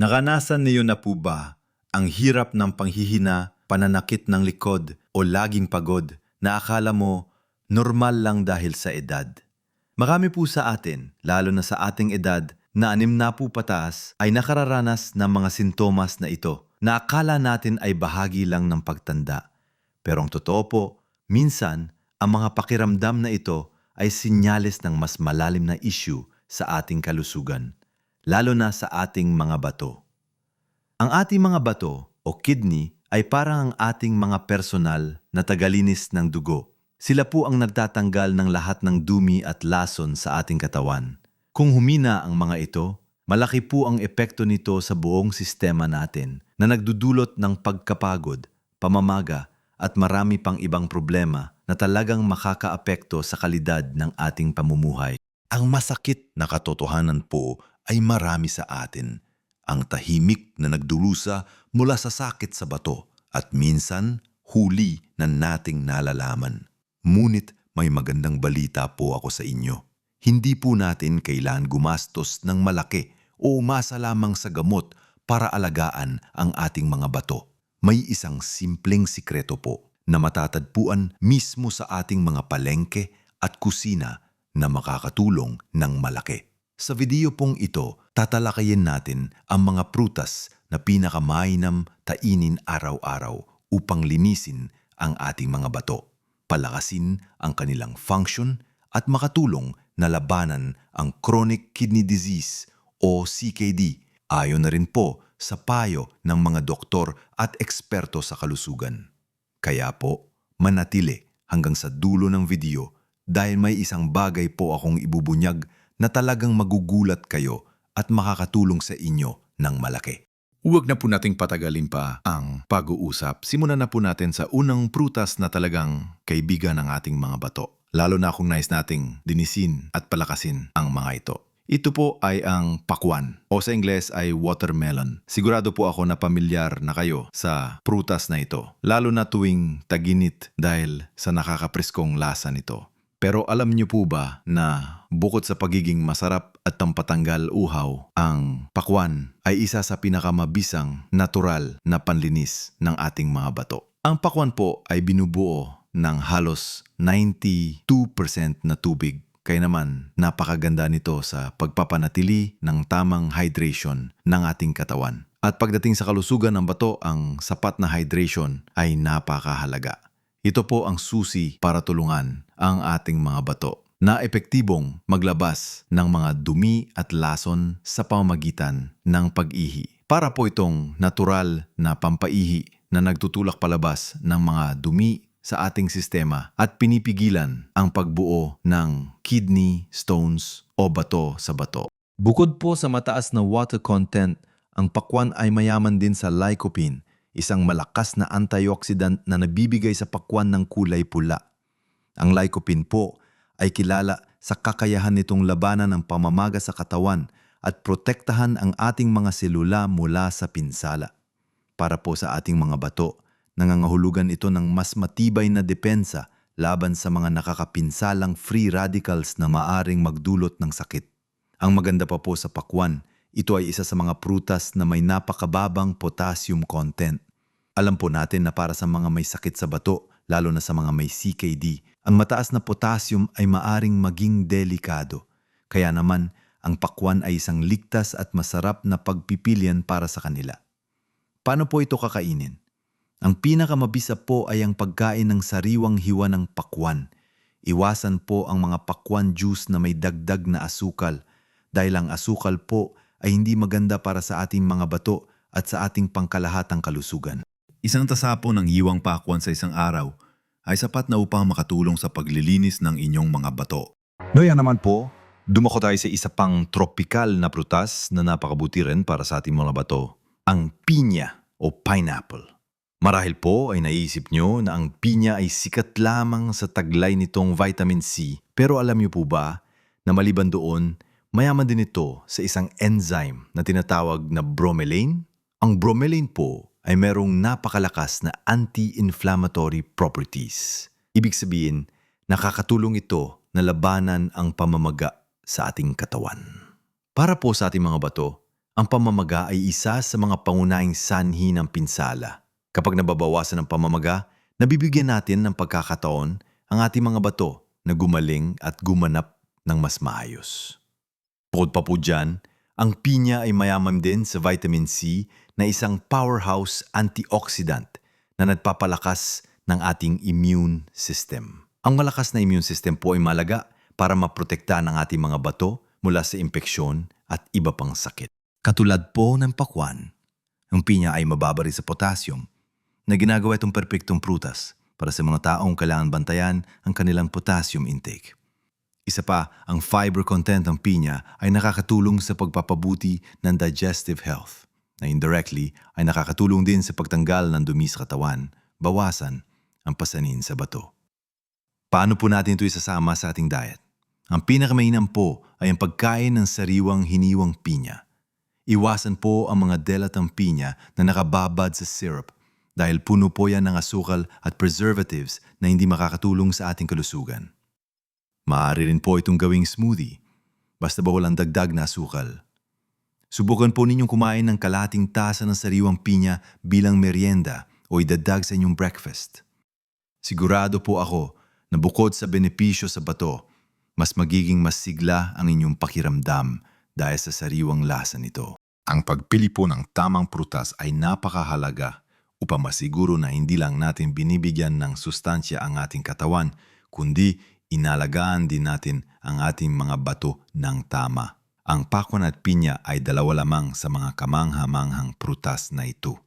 Naranasan niyo na po ba ang hirap ng panghihina, pananakit ng likod o laging pagod na akala mo normal lang dahil sa edad? Marami po sa atin, lalo na sa ating edad na anim na po pataas, ay nakararanas ng mga sintomas na ito na akala natin ay bahagi lang ng pagtanda. Pero ang totoo po, minsan, ang mga pakiramdam na ito ay sinyales ng mas malalim na issue sa ating kalusugan, lalo na sa ating mga bato. Ang ating mga bato o kidney ay parang ang ating mga personal na tagalinis ng dugo. Sila po ang nagtatanggal ng lahat ng dumi at lason sa ating katawan. Kung humina ang mga ito, malaki po ang epekto nito sa buong sistema natin na nagdudulot ng pagkapagod, pamamaga at marami pang ibang problema na talagang makakaapekto sa kalidad ng ating pamumuhay. Ang masakit na katotohanan po ay marami sa atin. Ang tahimik na nagdulusa mula sa sakit sa bato at minsan huli na nating nalalaman. Ngunit may magandang balita po ako sa inyo. Hindi po natin kailan gumastos ng malaki o umasa lamang sa gamot para alagaan ang ating mga bato. May isang simpleng sikreto po na matatagpuan mismo sa ating mga palengke at kusina na makakatulong ng malaki. Sa video pong ito, tatalakayin natin ang mga prutas na pinakamainam tainin araw-araw upang linisin ang ating mga bato, palakasin ang kanilang function at makatulong na labanan ang chronic kidney disease o CKD ayon na rin po sa payo ng mga doktor at eksperto sa kalusugan. Kaya po, manatili hanggang sa dulo ng video dahil may isang bagay po akong ibubunyag na talagang magugulat kayo at makakatulong sa inyo ng malaki. Huwag na po nating patagalin pa ang pag-uusap. Simulan na po natin sa unang prutas na talagang kaibigan ng ating mga bato. Lalo na kung nais nating dinisin at palakasin ang mga ito. Ito po ay ang pakwan o sa Ingles ay watermelon. Sigurado po ako na pamilyar na kayo sa prutas na ito. Lalo na tuwing taginit dahil sa nakakapriskong lasa nito. Pero alam niyo po ba na bukod sa pagiging masarap at tampatanggal uhaw, ang pakwan ay isa sa pinakamabisang natural na panlinis ng ating mga bato. Ang pakwan po ay binubuo ng halos 92% na tubig. Kaya naman, napakaganda nito sa pagpapanatili ng tamang hydration ng ating katawan. At pagdating sa kalusugan ng bato, ang sapat na hydration ay napakahalaga. Ito po ang susi para tulungan ang ating mga bato na epektibong maglabas ng mga dumi at lason sa pamamagitan ng pag-ihi. Para po itong natural na pampaihi na nagtutulak palabas ng mga dumi sa ating sistema at pinipigilan ang pagbuo ng kidney stones o bato sa bato. Bukod po sa mataas na water content, ang pakwan ay mayaman din sa lycopene, isang malakas na antioxidant na nabibigay sa pakwan ng kulay pula. Ang lycopene po ay kilala sa kakayahan nitong labanan ng pamamaga sa katawan at protektahan ang ating mga selula mula sa pinsala. Para po sa ating mga bato, nangangahulugan ito ng mas matibay na depensa laban sa mga nakakapinsalang free radicals na maaring magdulot ng sakit. Ang maganda pa po sa pakwan, ito ay isa sa mga prutas na may napakababang potassium content. Alam po natin na para sa mga may sakit sa bato, lalo na sa mga may CKD, ang mataas na potassium ay maaring maging delikado. Kaya naman, ang pakwan ay isang ligtas at masarap na pagpipilian para sa kanila. Paano po ito kakainin? Ang pinakamabisa po ay ang pagkain ng sariwang hiwa ng pakwan. Iwasan po ang mga pakwan juice na may dagdag na asukal dahil ang asukal po ay hindi maganda para sa ating mga bato at sa ating pangkalahatang kalusugan. Isang tasa po ng hiwang pakwan sa isang araw ay sapat na upang makatulong sa paglilinis ng inyong mga bato. Noyan naman po, dumako tayo sa isa pang tropikal na prutas na napakabuti rin para sa ating mga bato, ang pinya o pineapple. Marahil po ay naisip nyo na ang pinya ay sikat lamang sa taglay nitong vitamin C. Pero alam niyo po ba na maliban doon, mayaman din ito sa isang enzyme na tinatawag na bromelain? Ang bromelain po ay merong napakalakas na anti-inflammatory properties. Ibig sabihin, nakakatulong ito na labanan ang pamamaga sa ating katawan. Para po sa ating mga bato, Ang pamamaga ay isa sa mga pangunahing sanhi ng pinsala. Kapag nababawasan ang pamamaga, nabibigyan natin ng pagkakataon ang ating mga bato na gumaling at gumanap ng mas maayos. Bukod pa po dyan, ang pinya ay mayaman din sa vitamin C na isang powerhouse antioxidant na nagpapalakas ng ating immune system. Ang malakas na immune system po ay malaga para maprotektahan ang ating mga bato mula sa impeksyon at iba pang sakit. Katulad po ng pakwan, ang pinya ay mababari sa potassium na ginagawa itong perpektong prutas para sa mga taong kailangan bantayan ang kanilang potassium intake. Isa pa, ang fiber content ng pinya ay nakakatulong sa pagpapabuti ng digestive health na indirectly ay nakakatulong din sa pagtanggal ng dumi sa katawan, bawasan ang pasanin sa bato. Paano po natin ito isasama sa ating diet? Ang pinakamainam po ay ang pagkain ng sariwang hiniwang pinya. Iwasan po ang mga delatang pinya na nakababad sa syrup dahil puno po yan ng asukal at preservatives na hindi makakatulong sa ating kalusugan. Maaari rin po itong gawing smoothie, basta ba walang dagdag na asukal. Subukan po ninyong kumain ng kalating tasa ng sariwang pinya bilang merienda o idagdag sa inyong breakfast. Sigurado po ako na bukod sa benepisyo sa bato, mas magiging mas sigla ang inyong pakiramdam dahil sa sariwang lasa nito. Ang pagpili po ng tamang prutas ay napakahalaga upang masiguro na hindi lang natin binibigyan ng sustansya ang ating katawan, kundi inalagaan din natin ang ating mga bato ng tama. Ang pakwan at pinya ay dalawa lamang sa mga kamangha-manghang prutas na ito.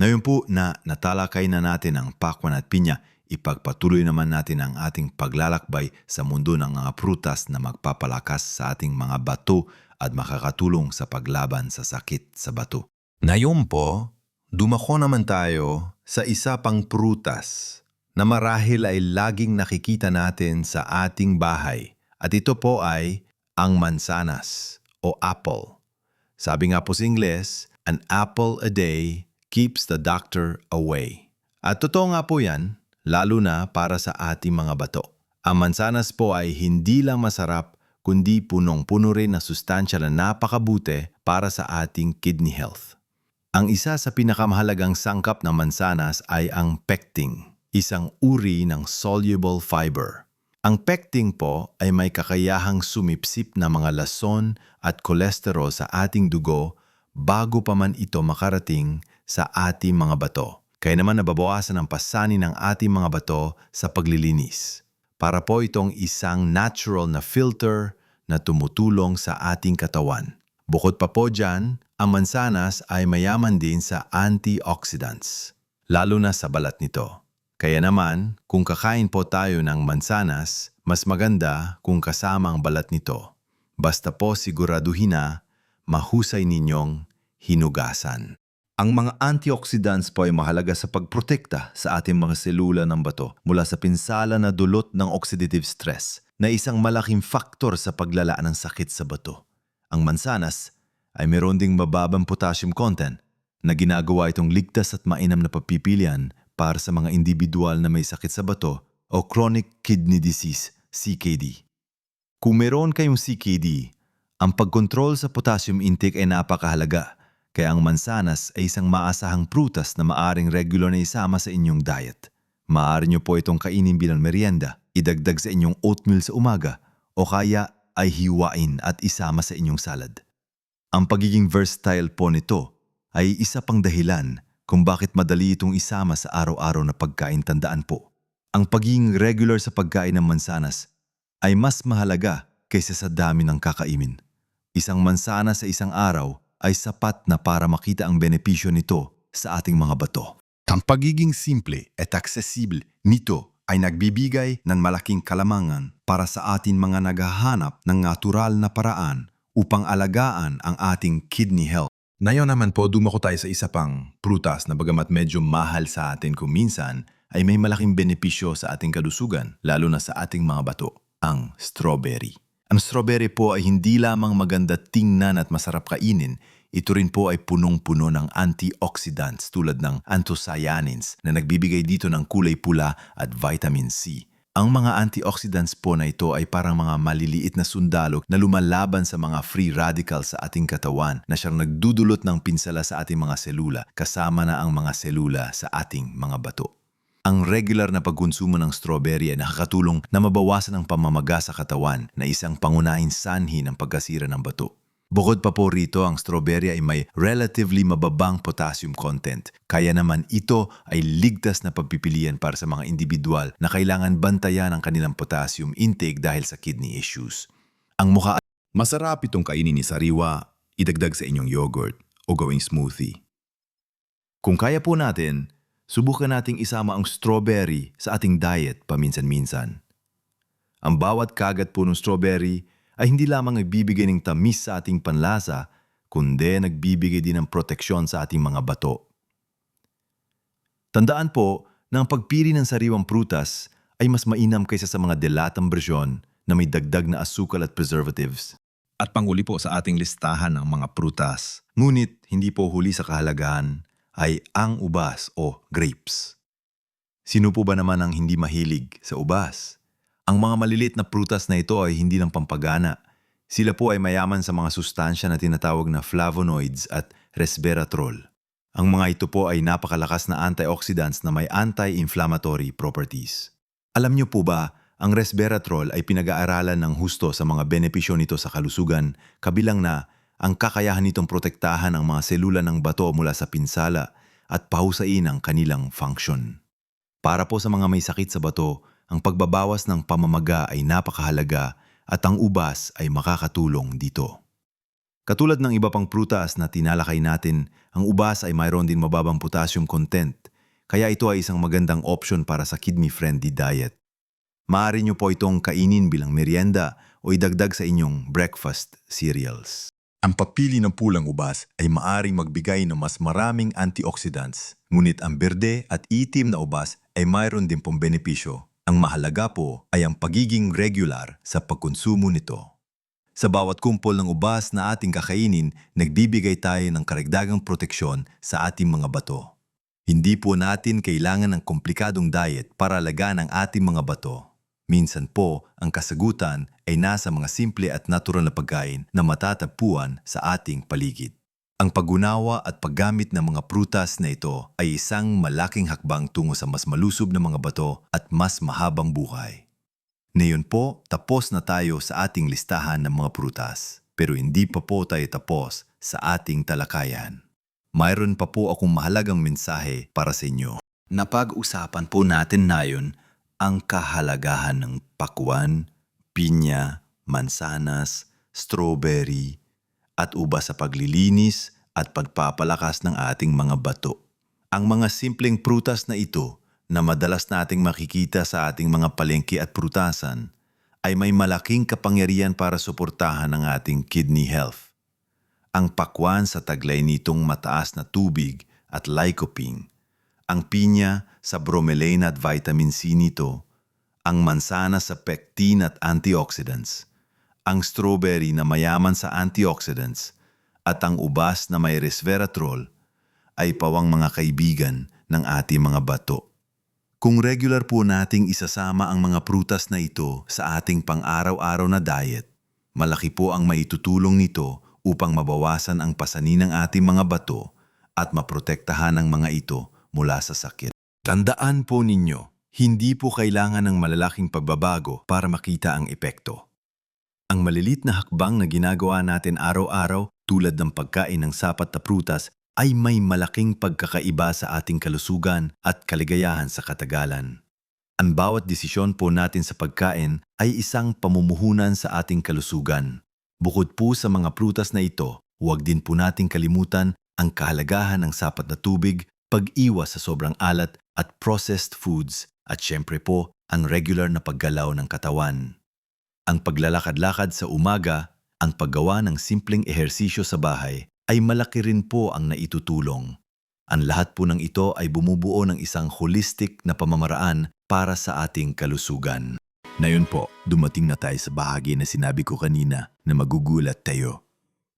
Ngayon po na natalakay na natin ang pakwan at pinya, ipagpatuloy naman natin ang ating paglalakbay sa mundo ng mga prutas na magpapalakas sa ating mga bato at makakatulong sa paglaban sa sakit sa bato. Ngayon po, dumako naman tayo sa isa pang prutas na marahil ay laging nakikita natin sa ating bahay at ito po ay ang mansanas o apple. Sabi nga po sa Ingles, an apple a day keeps the doctor away. At totoo nga po yan, lalo na para sa ating mga bato. Ang mansanas po ay hindi lang masarap kundi punong-puno rin na sustansya na napakabuti para sa ating kidney health. Ang isa sa pinakamahalagang sangkap ng mansanas ay ang pectin, isang uri ng soluble fiber. Ang pectin po ay may kakayahang sumipsip na mga lason at kolesterol sa ating dugo bago pa man ito makarating sa ating mga bato. Kaya naman nababawasan ang pasani ng ating mga bato sa paglilinis. Para po itong isang natural na filter na tumutulong sa ating katawan. Bukod pa po dyan, ang mansanas ay mayaman din sa antioxidants, lalo na sa balat nito. Kaya naman, kung kakain po tayo ng mansanas, mas maganda kung kasama ang balat nito. Basta po siguraduhin na mahusay ninyong hinugasan. Ang mga antioxidants po ay mahalaga sa pagprotekta sa ating mga selula ng bato mula sa pinsala na dulot ng oxidative stress na isang malaking faktor sa paglalaan ng sakit sa bato. Ang mansanas ay meron ding mababang potassium content na ginagawa itong ligtas at mainam na papipilian para sa mga individual na may sakit sa bato o chronic kidney disease, CKD. Kung meron kayong CKD, ang pagkontrol sa potassium intake ay napakahalaga kaya ang mansanas ay isang maasahang prutas na maaring regular na isama sa inyong diet. Maaari nyo po itong kainin bilang merienda, idagdag sa inyong oatmeal sa umaga, o kaya ay hiwain at isama sa inyong salad. Ang pagiging versatile po nito ay isa pang dahilan kung bakit madali itong isama sa araw-araw na pagkain tandaan po. Ang pagiging regular sa pagkain ng mansanas ay mas mahalaga kaysa sa dami ng kakaimin. Isang mansana sa isang araw ay sapat na para makita ang benepisyo nito sa ating mga bato. Ang pagiging simple at accessible nito ay nagbibigay ng malaking kalamangan para sa atin mga naghahanap ng natural na paraan upang alagaan ang ating kidney health. Ngayon naman po, dumako tayo sa isa pang prutas na bagamat medyo mahal sa atin kung minsan, ay may malaking benepisyo sa ating kalusugan, lalo na sa ating mga bato, ang strawberry. Ang strawberry po ay hindi lamang maganda tingnan at masarap kainin, ito rin po ay punong-puno ng antioxidants tulad ng anthocyanins na nagbibigay dito ng kulay pula at vitamin C. Ang mga antioxidants po na ito ay parang mga maliliit na sundalo na lumalaban sa mga free radicals sa ating katawan na siyang nagdudulot ng pinsala sa ating mga selula kasama na ang mga selula sa ating mga bato. Ang regular na pagkonsumo ng strawberry ay nakakatulong na mabawasan ang pamamaga sa katawan na isang pangunahing sanhi ng pagkasira ng bato. Bukod pa po rito, ang strawberry ay may relatively mababang potassium content. Kaya naman ito ay ligtas na pagpipilian para sa mga individual na kailangan bantayan ang kanilang potassium intake dahil sa kidney issues. Ang mukha Masarap itong kainin ni Sariwa, idagdag sa inyong yogurt o gawing smoothie. Kung kaya po natin, subukan nating isama ang strawberry sa ating diet paminsan-minsan. Ang bawat kagat po ng strawberry ay hindi lamang nagbibigay ng tamis sa ating panlasa, kundi nagbibigay din ng proteksyon sa ating mga bato. Tandaan po na ang pagpili ng sariwang prutas ay mas mainam kaysa sa mga delatang bersyon na may dagdag na asukal at preservatives. At panguli po sa ating listahan ng mga prutas. Ngunit hindi po huli sa kahalagahan ay ang ubas o grapes. Sino po ba naman ang hindi mahilig sa ubas? Ang mga maliliit na prutas na ito ay hindi ng pampagana. Sila po ay mayaman sa mga sustansya na tinatawag na flavonoids at resveratrol. Ang mga ito po ay napakalakas na antioxidants na may anti-inflammatory properties. Alam niyo po ba, ang resveratrol ay pinag-aaralan ng husto sa mga benepisyo nito sa kalusugan, kabilang na ang kakayahan nitong protektahan ang mga selula ng bato mula sa pinsala at pahusain ang kanilang function. Para po sa mga may sakit sa bato, ang pagbabawas ng pamamaga ay napakahalaga at ang ubas ay makakatulong dito. Katulad ng iba pang prutas na tinalakay natin, ang ubas ay mayroon din mababang potassium content, kaya ito ay isang magandang option para sa kidney-friendly diet. Maaari niyo po itong kainin bilang merienda o idagdag sa inyong breakfast cereals. Ang papili ng pulang ubas ay maaring magbigay ng mas maraming antioxidants, ngunit ang berde at itim na ubas ay mayroon din pong benepisyo. Ang mahalaga po ay ang pagiging regular sa pagkonsumo nito. Sa bawat kumpol ng ubas na ating kakainin, nagbibigay tayo ng karagdagang proteksyon sa ating mga bato. Hindi po natin kailangan ng komplikadong diet para alagaan ang ating mga bato. Minsan po, ang kasagutan ay nasa mga simple at natural na pagkain na matatagpuan sa ating paligid. Ang paggunawa at paggamit ng mga prutas na ito ay isang malaking hakbang tungo sa mas malusob na mga bato at mas mahabang buhay. Ngayon po, tapos na tayo sa ating listahan ng mga prutas. Pero hindi pa po tayo tapos sa ating talakayan. Mayroon pa po akong mahalagang mensahe para sa inyo. Napag-usapan po natin nayon ang kahalagahan ng pakwan, pinya, mansanas, strawberry, at uba sa paglilinis at pagpapalakas ng ating mga bato. Ang mga simpleng prutas na ito na madalas nating makikita sa ating mga palengke at prutasan ay may malaking kapangyarihan para suportahan ang ating kidney health. Ang pakwan sa taglay nitong mataas na tubig at lycopene, ang pinya sa bromelain at vitamin C nito, ang mansana sa pectin at antioxidants, ang strawberry na mayaman sa antioxidants, at ang ubas na may resveratrol ay pawang mga kaibigan ng ating mga bato. Kung regular po nating isasama ang mga prutas na ito sa ating pang-araw-araw na diet, malaki po ang maitutulong nito upang mabawasan ang pasani ng ating mga bato at maprotektahan ang mga ito mula sa sakit. Tandaan po ninyo, hindi po kailangan ng malalaking pagbabago para makita ang epekto. Ang malilit na hakbang na ginagawa natin araw-araw tulad ng pagkain ng sapat na prutas ay may malaking pagkakaiba sa ating kalusugan at kaligayahan sa katagalan. Ang bawat desisyon po natin sa pagkain ay isang pamumuhunan sa ating kalusugan. Bukod po sa mga prutas na ito, huwag din po nating kalimutan ang kahalagahan ng sapat na tubig, pag-iwas sa sobrang alat at processed foods at syempre po ang regular na paggalaw ng katawan. Ang paglalakad-lakad sa umaga, ang paggawa ng simpleng ehersisyo sa bahay ay malaki rin po ang naitutulong. Ang lahat po ng ito ay bumubuo ng isang holistic na pamamaraan para sa ating kalusugan. Ngayon po, dumating na tayo sa bahagi na sinabi ko kanina na magugulat tayo.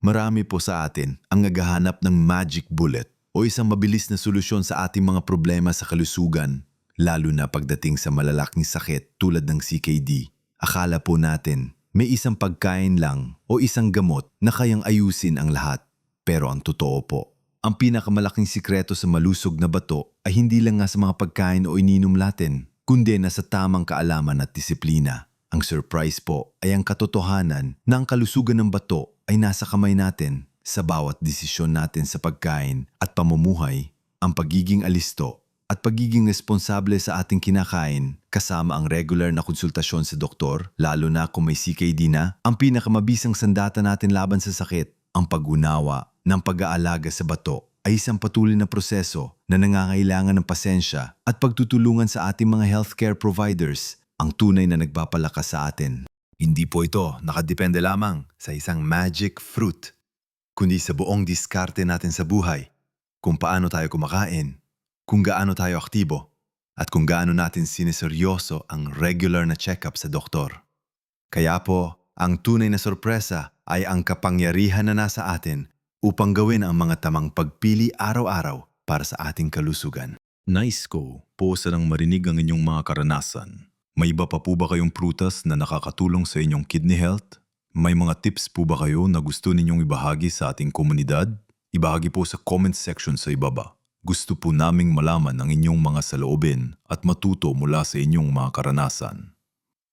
Marami po sa atin ang naghahanap ng magic bullet o isang mabilis na solusyon sa ating mga problema sa kalusugan, lalo na pagdating sa malalaking sakit tulad ng CKD. Akala po natin may isang pagkain lang o isang gamot na kayang ayusin ang lahat. Pero ang totoo po, ang pinakamalaking sikreto sa malusog na bato ay hindi lang nga sa mga pagkain o ininom natin, kundi na sa tamang kaalaman at disiplina. Ang surprise po ay ang katotohanan na ang kalusugan ng bato ay nasa kamay natin sa bawat desisyon natin sa pagkain at pamumuhay, ang pagiging alisto at pagiging responsable sa ating kinakain kasama ang regular na konsultasyon sa doktor, lalo na kung may CKD na, ang pinakamabisang sandata natin laban sa sakit, ang pag-unawa ng pag-aalaga sa bato ay isang patuloy na proseso na nangangailangan ng pasensya at pagtutulungan sa ating mga healthcare providers, ang tunay na nagpapalakas sa atin. Hindi po ito nakadepende lamang sa isang magic fruit, kundi sa buong diskarte natin sa buhay, kung paano tayo kumakain, kung gaano tayo aktibo, at kung gaano natin sineseryoso ang regular na check-up sa doktor. Kaya po, ang tunay na sorpresa ay ang kapangyarihan na nasa atin upang gawin ang mga tamang pagpili araw-araw para sa ating kalusugan. Nice ko, po sa nang marinig ang inyong mga karanasan. May iba pa po ba kayong prutas na nakakatulong sa inyong kidney health? May mga tips po ba kayo na gusto ninyong ibahagi sa ating komunidad? Ibahagi po sa comment section sa ibaba. Gusto po naming malaman ang inyong mga saloobin at matuto mula sa inyong mga karanasan.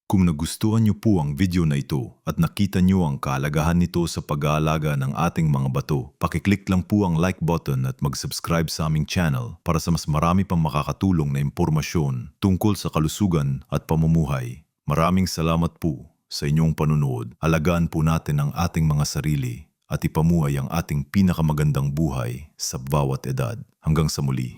Kung nagustuhan niyo po ang video na ito at nakita niyo ang kahalagahan nito sa pag-aalaga ng ating mga bato, pakiclick lang po ang like button at mag-subscribe sa aming channel para sa mas marami pang makakatulong na impormasyon tungkol sa kalusugan at pamumuhay. Maraming salamat po sa inyong panunood. Alagaan po natin ang ating mga sarili at ipamuhay ang ating pinakamagandang buhay sa bawat edad. Hanggang sa muli.